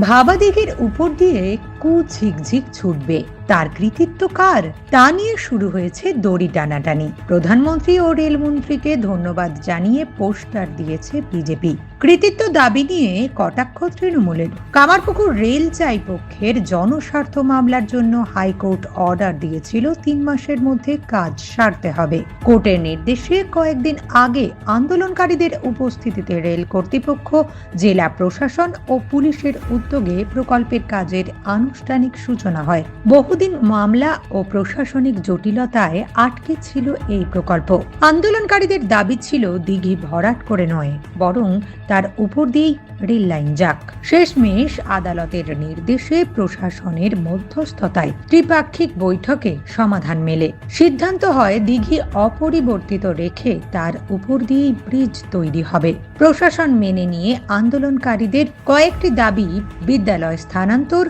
ভাবাদিঘির উপর দিয়ে কু ঝিকঝিক ছুটবে। তার কৃতিত্ব কার? তা নিয়ে শুরু হয়েছে দড়ি টানাটানি। প্রধানমন্ত্রী ও রেলমন্ত্রীকে ধন্যবাদ জানিয়ে পোস্টার দিয়েছে বিজেপি। কৃতিত্ব দাবি নিয়ে কটাক্ষ তৃণমূলের। কামারপুকুর রেল চাই পক্ষের জনস্বার্থ মামলার জন্য হাইকোর্ট অর্ডার দিয়েছিল তিন মাসের মধ্যে কাজ সারতে হবে। কোর্টের নির্দেশে কয়েকদিন আগে আন্দোলনকারীদের উপস্থিতিতে রেল কর্তৃপক্ষ, জেলা প্রশাসন ও পুলিশের উদ্যোগে প্রকল্পের কাজের আনুষ্ঠানিক সূচনা হয়। বহুদিন মামলা ও প্রশাসনিক জটিলতায় আটকে ছিল এই প্রকল্প। আন্দোলনকারীদের দাবি ছিল দিঘি ভরাট করে নয়, বরং তার উপর দিয়েই রেল লাইন যাক। শেষমেশ আদালতের নির্দেশে প্রশাসনের মধ্যস্থতায় ত্রিপাক্ষিক বৈঠকে সমাধান মেলে। সিদ্ধান্ত হয় দিঘি অপরিবর্তিত রেখে তার উপর দিয়েই ব্রিজ তৈরি হবে। প্রশাসন মেনে নিয়ে আন্দোলনকারীদের কয়েকটি দাবি বিদ্যালয় স্থানান্তর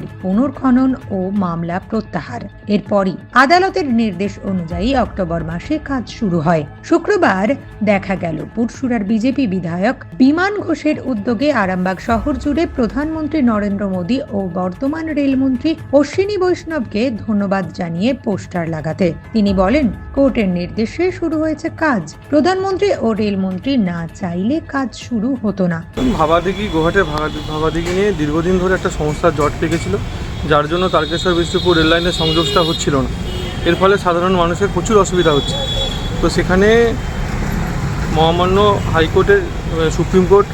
দিঘির পুনর্খনন ও মামলা প্রত্যাহার। এরপরই আদালতের নির্দেশ অনুযায়ী অক্টোবর মাসে কাজ শুরু হয়। শুক্রবার দেখা গেল পুরসুরার বিজেপি বিধায়ক বিমান ঘোষের উদ্যোগে আরামবাগ শহর জুড়ে প্রধানমন্ত্রী নরেন্দ্র মোদী ও বর্তমান রেলমন্ত্রী অশ্বিনী বৈষ্ণবকে ধন্যবাদ জানিয়ে পোস্টার লাগাতে। তিনি বলেন, কোর্টের নির্দেশে শুরু হয়েছে কাজ। প্রধানমন্ত্রী ও রেলমন্ত্রী না চাইলে কাজ শুরু হতো না। ভাবাদিঘি গোহাটের ভাবাদিঘি নিয়ে দীর্ঘদিন ধরে একটা সমস্যার জট পেকেছিল। যার জন্য তারকেশ্বর বিষ্ণুপুর রেল লাইনের সংযোগটা হচ্ছিল না। এর ফলে সাধারণ মানুষের প্রচুর অসুবিধা হচ্ছে। তো সেখানে মহামান্য হাইকোর্টের সুপ্রিম কোর্ট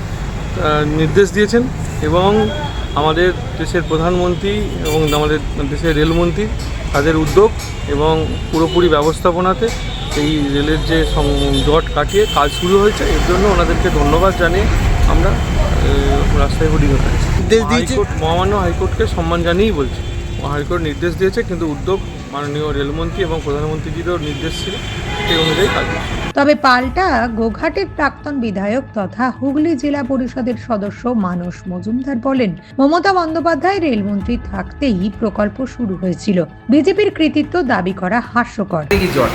নির্দেশ দিয়েছেন এবং আমাদের দেশের প্রধানমন্ত্রী এবং আমাদের দেশের রেলমন্ত্রী তাদের উদ্যোগ এবং পুরোপুরি ব্যবস্থাপনাতে এই রেলের যে জট কাটিয়ে কাজ শুরু হয়েছে, এর জন্য ওনাদেরকে ধন্যবাদ জানিয়ে আমরা রাস্তায় হুডিং করেছি নির্দেশ দিয়েছে। মহামান্য হাইকোর্টকে সম্মান জানিয়েই বলছি। হাইকোর্ট নির্দেশ দিয়েছে কিন্তু উদ্যোগ মাননীয় রেলমন্ত্রী এবং প্রধানমন্ত্রীজিরও নির্দেশ ছিল সেই অনুযায়ী কাজ তবে পাল্টা গোঘাটের প্রাক্তন বিধায়ক তথা হুগলি জেলা পরিষদের সদস্য মানস মজুমদার বলেন মমতা বন্দ্যোপাধ্যায় রেলমন্ত্রী থাকতেই প্রকল্প শুরু হয়েছিল। বিজেপির কৃতিত্ব দাবি করা হাস্যকর। জট।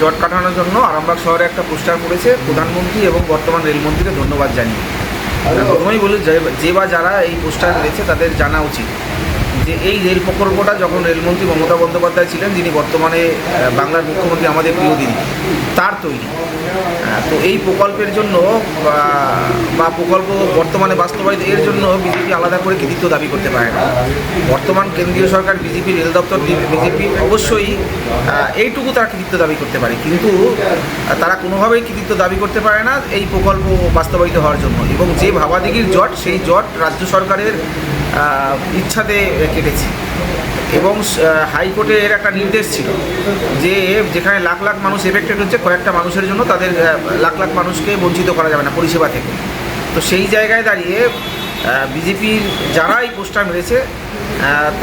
জট কাটানোর জন্য আরামবাগ শহরে একটা পোস্টার করেছে প্রধানমন্ত্রী এবং বর্তমান রেলমন্ত্রীকে ধন্যবাদ জানিয়ে। প্রথমেই বলি যে- যে বা যারা এই পোস্টার রয়েছে তাদের জানা উচিত। যে এই রেল প্রকল্পটা যখন রেলমন্ত্রী মমতা বন্দ্যোপাধ্যায় ছিলেন যিনি বর্তমানে বাংলার মুখ্যমন্ত্রী আমাদের প্রিয় দিদি তার তৈরি। তো এই প্রকল্পের জন্য বা- প্রকল্প বর্তমানে বাস্তবায়িত এর জন্য বিজেপি আলাদা করে কৃতিত্ব দাবি করতে পারে না। বর্তমান কেন্দ্রীয় সরকার বিজেপি রেল দপ্তর বিজেপি অবশ্যই এইটুকু তারা কৃতিত্ব দাবি করতে পারে। কিন্তু তারা কোনোভাবেই কৃতিত্ব দাবি করতে পারে না এই প্রকল্প বাস্তবায়িত হওয়ার জন্য। এবং যে ভাবাদিঘির জট সেই জট রাজ্য সরকারের আহ, ইচ্ছাতে কেটেছে। এবং হাইকোর্টে হাইকোর্টের এর একটা নির্দেশ ছিল যে যেখানে লাখ লাখ মানুষ এফেক্টেড হচ্ছে, কয়েকটা মানুষের জন্য তাদের লাখ লাখ মানুষকে বঞ্চিত করা যাবে না পরিষেবা থেকে। তো সেই জায়গায় দাঁড়িয়ে বিজেপির যারা এই পোস্টার মেরেছে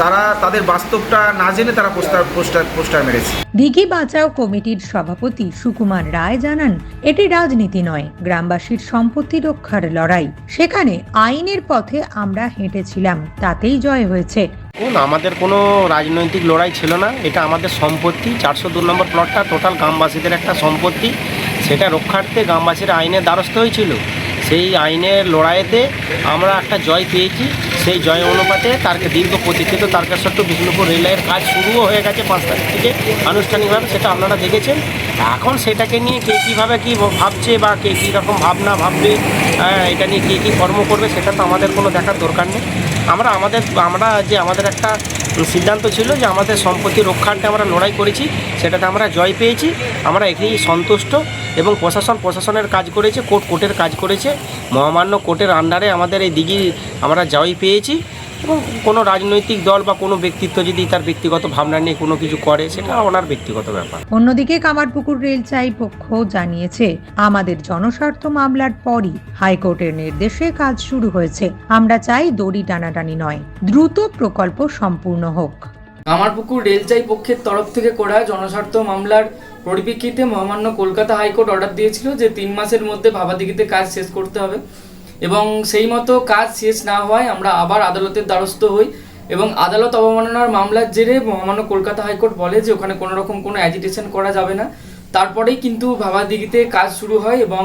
তারা তাদের বাস্তবটা না জেনে তারা পোস্টার পোস্টার পোস্টার মেরেছে। দিঘি বাঁচাও কমিটির সভাপতি সুকুমার রায় জানান এটি রাজনীতি নয় গ্রামবাসীর সম্পত্তি রক্ষার লড়াই। সেখানে আইনের পথে আমরা হেঁটেছিলাম তাতেই জয় হয়েছে। দেখুন আমাদের কোনো রাজনৈতিক লড়াই ছিল না এটা আমাদের সম্পত্তি চারশো দু নম্বর প্লটটা টোটাল গ্রামবাসীদের একটা সম্পত্তি সেটা রক্ষার্থে গ্রামবাসীর আইনের দ্বারস্থ হয়েছিল। সেই আইনের লড়াইতে আমরা একটা জয় পেয়েছি। সেই জয় অনুপাতে তারকে দীর্ঘ প্রতীক্ষিত তারকেশ্বর টু বিষ্ণুপুর রেলের কাজ শুরুও হয়ে গেছে পাঁচ তারিখ থেকে আনুষ্ঠানিকভাবে, সেটা আপনারা দেখেছেন। এখন সেটাকে নিয়ে কে কীভাবে কী ভাবছে বা কে কী রকম ভাবনা ভাববে এটা নিয়ে কে কী কর্ম করবে, সেটা তো আমাদের কোনো দেখার দরকার নেই। আমরা আমাদের, আমরা যে আমাদের একটা সিদ্ধান্ত ছিল যে আমাদের সম্পত্তি রক্ষার্থে আমরা লড়াই করেছি, সেটাতে আমরা জয় পেয়েছি। আমরা এখানেই সন্তুষ্ট এবং প্রশাসন, প্রশাসনের কাজ করেছে, কোর্ট, কোর্টের কাজ করেছে। মহামান্য কোর্টের আন্ডারে আমাদের এই দিঘি আমরা জয় পেয়েছি এবং কোনো রাজনৈতিক দল বা কোনো ব্যক্তিত্ব যদি তার ব্যক্তিগত ভাবনা নিয়ে কোনো কিছু করে সেটা ওনার ব্যক্তিগত ব্যাপার। অন্যদিকে কামারপুকুর রেল চাই পক্ষ জানিয়েছে আমাদের জনস্বার্থ মামলার পরই হাইকোর্টের নির্দেশে কাজ শুরু হয়েছে। আমরা চাই দড়ি টানাটানি নয় দ্রুত প্রকল্প সম্পূর্ণ হোক। কামারপুকুর রেলচাই পক্ষের তরফ থেকে করা জনস্বার্থ মামলার পরিপ্রেক্ষিতে মহামান্য কলকাতা হাইকোর্ট অর্ডার দিয়েছিল যে তিন মাসের মধ্যে ভাবাদিঘিতে কাজ শেষ করতে হবে। এবং সেই মতো কাজ শেষ না হওয়ায় আমরা আবার আদালতের দ্বারস্থ হই এবং আদালত অবমাননার মামলার জেরে মহামান্য কলকাতা হাইকোর্ট বলে যে ওখানে কোনো রকম কোনো অ্যাজিটেশন করা যাবে না। তারপরেই কিন্তু ভাবাদিঘিতে কাজ শুরু হয় এবং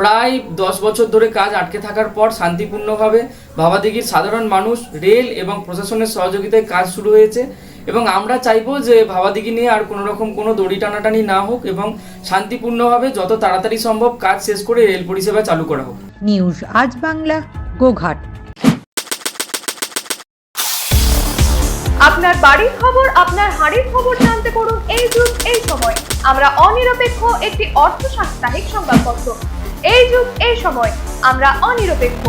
প্রায় দশ বছর ধরে কাজ আটকে থাকার পর শান্তিপূর্ণভাবে ভাবাদিঘির সাধারণ মানুষ, রেল এবং প্রশাসনের সহযোগিতায় কাজ শুরু হয়েছে। এবং আমরা চাইব যে ভাবাদিঘি নিয়ে আর কোনো রকম কোনো দড়ি টানাটানি না হোক এবং শান্তিপূর্ণভাবে যত তাড়াতাড়ি সম্ভব কাজ শেষ করে রেল পরিষেবা চালু করা হোক। নিউজ আজ বাংলা গোঘাট। আপনার বাড়ির খবর আপনার হাড়ির খবর জানতে করুন এই যুগ এই সময়। আমরা অনিরপেক্ষ একটি অর্থ সাপ্তাহিক সংবাদপত্র। এই যুগ এই সময়। আমরা অনিরপেক্ষ।